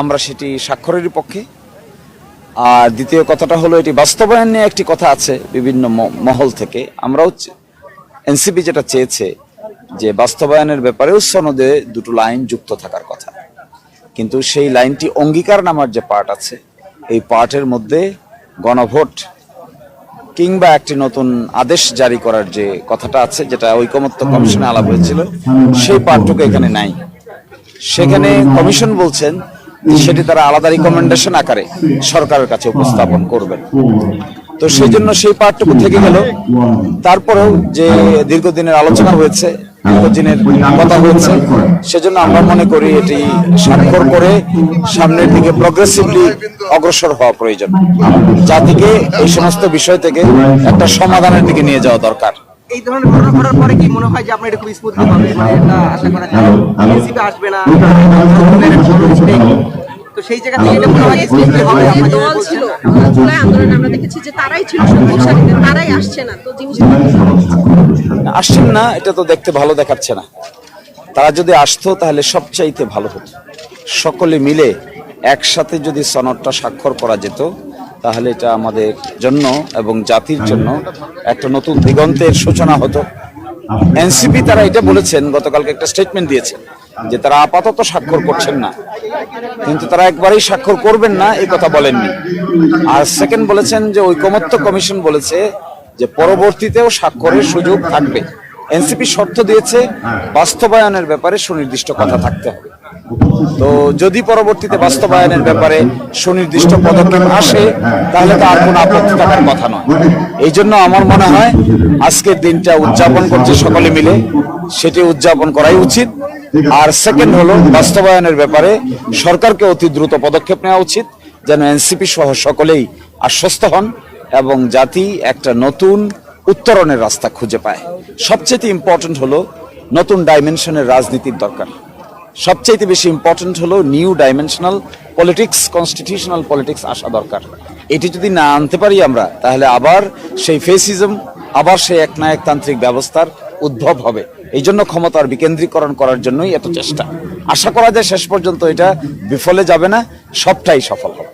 আমরা সেটি স্বাক্ষরেরই পক্ষে। আর দ্বিতীয় কথাটা হলো, এটি বাস্তবায়ন নিয়ে একটি কথা আছে বিভিন্ন মহল থেকে। আমরাও এনসিপি যেটা চেয়েছে যে বাস্তবায়নের ব্যাপারেও সনদে দুটো লাইন যুক্ত থাকার কথা। কিন্তু সেই লাইনটি অঙ্গীকার নামার যে পার্ট আছে, এই পার্টের মধ্যে গণভোট কিংবা একটি নতুন আদেশ জারি করার যে কথাটা আছে, যেটা ঐকমত্য কমিশনে আলাপ হয়েছিল, সেই পার্টটুকু এখানে নাই। সেখানে কমিশন বলছেন সেটি তারা আলাদা রিকমেন্ডেশন আকারে সরকারের কাছে উপস্থাপন করবেন। তো সেই জন্য সেই পার্টটুকু থেকে গেল। তারপরেও যে দীর্ঘদিনের আলোচনা হয়েছে দীর্ঘদিনের কথা হয়েছে সেজন্য আমরা মনে করি এটি স্বাক্ষর করে সামনের দিকে প্রগ্রেসিভলি অগ্রসর হওয়া প্রয়োজন। জাতিকে এই সমস্ত বিষয় থেকে একটা সমাধানের দিকে নিয়ে যাওয়া দরকার। এই ধরনের ঘটনা ঘটার পরে কি মনে হয় যে আপনার এটা খুব স্মুথলি হবে মানে আশা করা যায় আসবে না? তো সেই জায়গা থেকে এটা মনে হয় দল ছিল জুলাই আন্দোলনে আমরা দেখেছি যে তারাই ছিল তারাই আসছে না তো জিনিসটা আসছেন না এটা তো দেখতে ভালো দেখাচ্ছে না। তারা যদি আসতো তাহলে সবচাইতে ভালো হতো। সকলে মিলে একসাথে যদি সনদটা স্বাক্ষর করা যেত তাহলে এটা আমাদের জন্য এবং জাতির জন্য একটা নতুন দিগন্তের সূচনা হতো। এনসিপি তারা এটা বলেছেন গতকালকে একটা স্টেটমেন্ট দিয়েছেন যে তারা আপাতত স্বাক্ষর করছেন না। কিন্তু তারা একবারই স্বাক্ষর করবেন না, এই কথা বলেননি। আর সেকেন্ড বলেছেন যে ঐকমত্য কমিশন বলেছে যে পরবর্তীতেও স্বাক্ষরের সুযোগ থাকবে। এনসিপি শর্ত দিয়েছে, বাস্তবায়নের ব্যাপারে সুনির্দিষ্ট কথা থাকতে হবে। তো যদি পরবর্তীতে বাস্তবায়নের ব্যাপারে সুনির্দিষ্ট পদক্ষেপ আসে, তাহলে তো আর কোনো আপত্তি থাকার কথা নয়। এই জন্য আমার মনে হয় আজকের দিনটা উদযাপন করছে সকলে মিলে, সেটি উদযাপন করাই উচিত। আর সেকেন্ড হলো, বাস্তবায়নের ব্যাপারে সরকারকে অতি দ্রুত পদক্ষেপ নেওয়া উচিত, যেন এনসিপি সহ সকলেই আশ্বস্ত হন এবং জাতি একটা নতুন উত্তরণের রাস্তা খুঁজে পায়। সবচেয়ে ইম্পর্টেন্ট হলো, নতুন ডাইমেনশনের রাজনীতির দরকার। সবচেয়ে বেশি ইম্পর্টেন্ট হলো new dimensional politics constitutional politics আসা দরকার। এটি যদি না আনতে পারি আমরা, তাহলে আবার সেই ফেসিজম আবার সেই একনায়কতান্ত্রিক ব্যবস্থার উদ্ভব হবে। এই জন্য ক্ষমতার বিকেন্দ্রীকরণ করার জন্যই এত চেষ্টা। আশা করা যায় শেষ পর্যন্ত এটা বিফলে যাবে না, সবটাই সফল হবে।